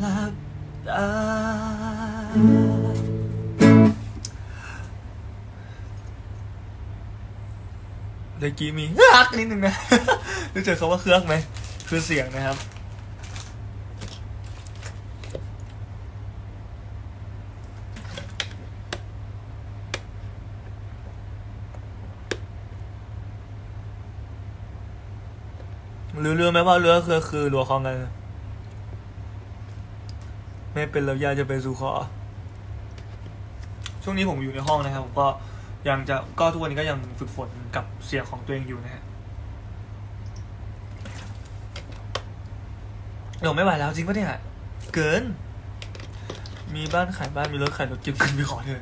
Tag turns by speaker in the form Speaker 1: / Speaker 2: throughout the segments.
Speaker 1: หลับตา เมื่อกี้มีฮักนิดนึงนะ รู้จักคำว่าเครื่องไหม คือเสียงนะครับรู้เรื่องไหมว่าเรือคือคือรัวคลองกัน ไม่เป็นแล้วยาจะไปสู่ขอช่วงนี้ผมอยู่ในห้องนะครับผมก็ยังจะก็ทุกวันนี้ก็ยังฝึกฝนกับเสียงของตัวเองอยู่นะฮะเดี๋ยวไม่ไหวแล้วจริงปะเนี่ยเกิน มีบ้านขายบ้านมีรถขายรถเก็บเงินไปขอเธอ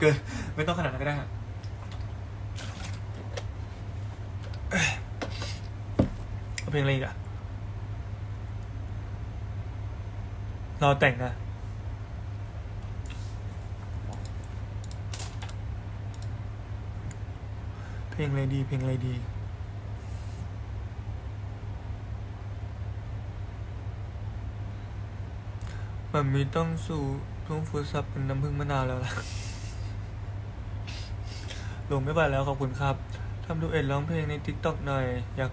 Speaker 1: เกินไม่ต้องขนาดนั้นก็ได้ฮะเอ้ยเอาเพลงอะไรอีกอะ รอแต่งนะเพลงอะไรดี เพลงอะไรดีมันมีต้องสู่ทุ่งฟูซับเป็นน้ำพึ่งมะนาวแล้วล่ะ ลงไม่ไหวแล้วขอบคุณครับ ทำดูเอ็ดร้องเพลงในติ๊กต็อกหน่อย อยาก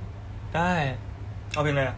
Speaker 1: ได้ เอาเพลงอะไรอะ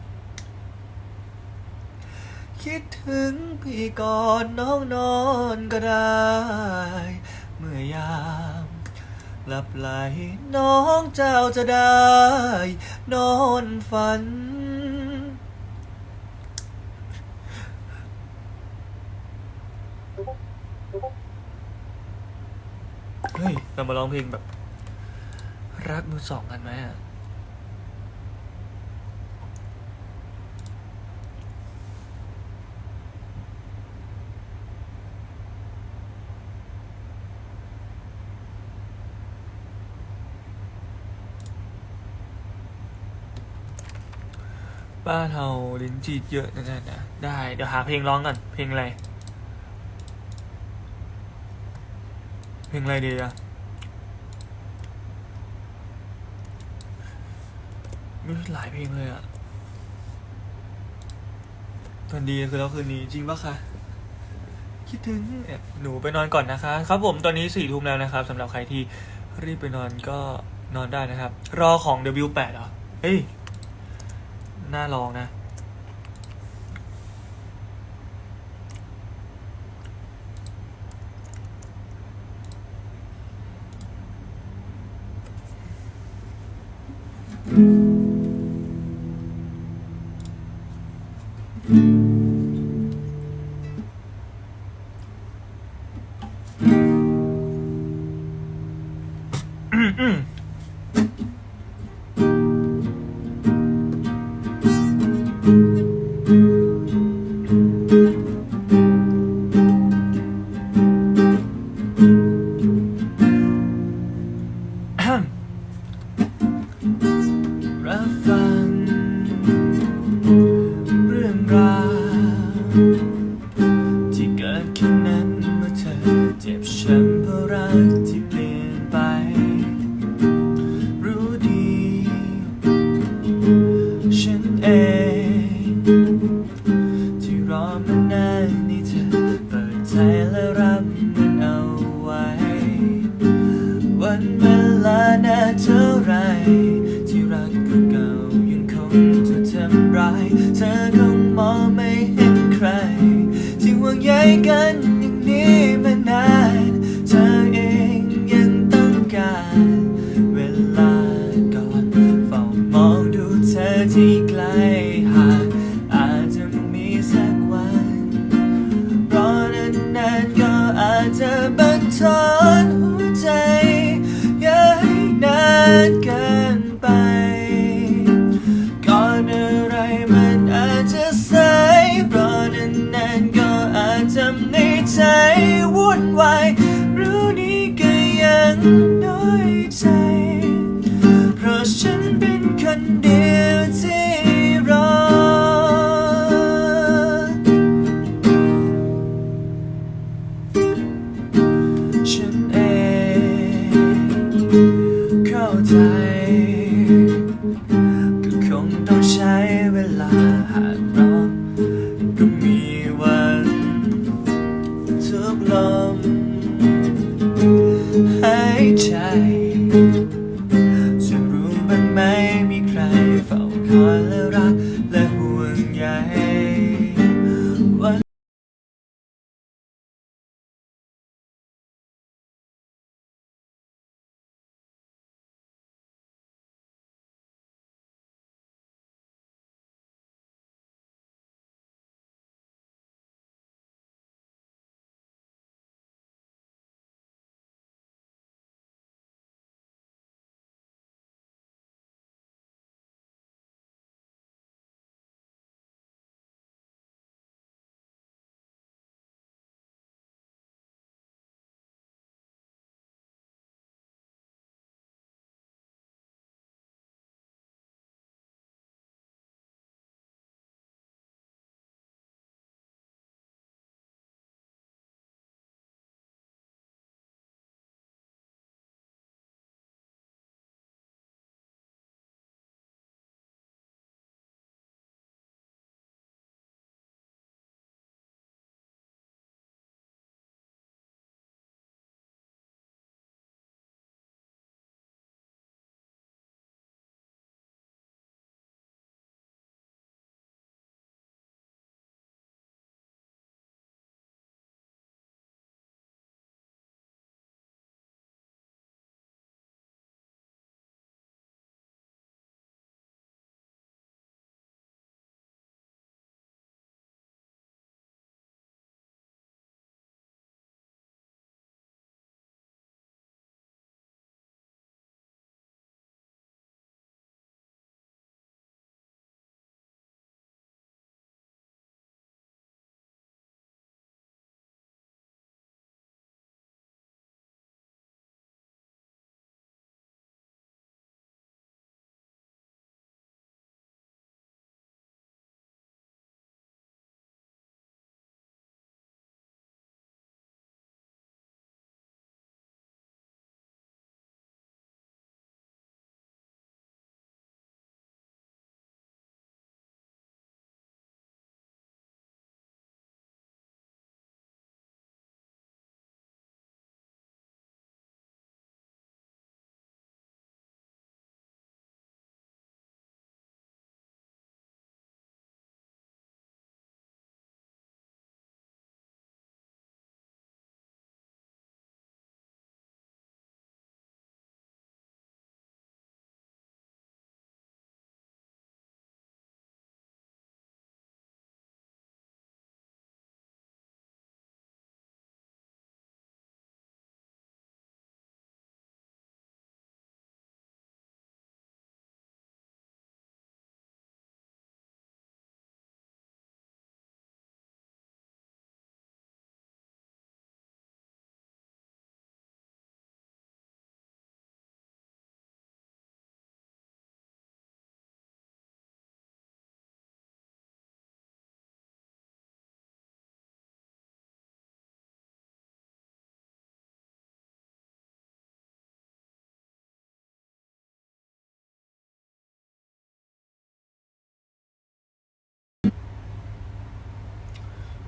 Speaker 1: คิดถึงพี่ก่อนน้องนอนก็ได้ เมื่อยามหลับไหลน้องเจ้าจะได้ นอนฝัน เฮ้ย เรามาร้องเพลงแบบ รักมือสองกันไหมอะ บ้านเฮาลิ้นจีดเยอะนะเนี่ยนะได้ เดี๋ยวหาเพลงร้องก่อน เพลงอะไร เพลงอะไรดีอะมีหลายเพลงเลยอะตอนดีคือแล้วคืนนี้จริงปะคะคิดถึงเอ่อหนูไปนอนก่อนนะคะ ครับผมตอนนี้สี่ทุ่มแล้วนะครับสำหรับใครที่รีบไปนอนก็นอนได้นะครับ รอของ W8 เหรอ เฮ้ย น่าลองนะรับำร้ายเธอคงมองไม่เห็นใครที่ห่วงใยกันอย่างนี้ นไหวรู้ดีก็ยังน้อยใจ เพราะฉันเป็นคนเดียวที่รอ ฉันเองเข้าใจ คอ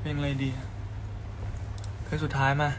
Speaker 1: เพลงอะไรดีเพลงสุดท้ายมา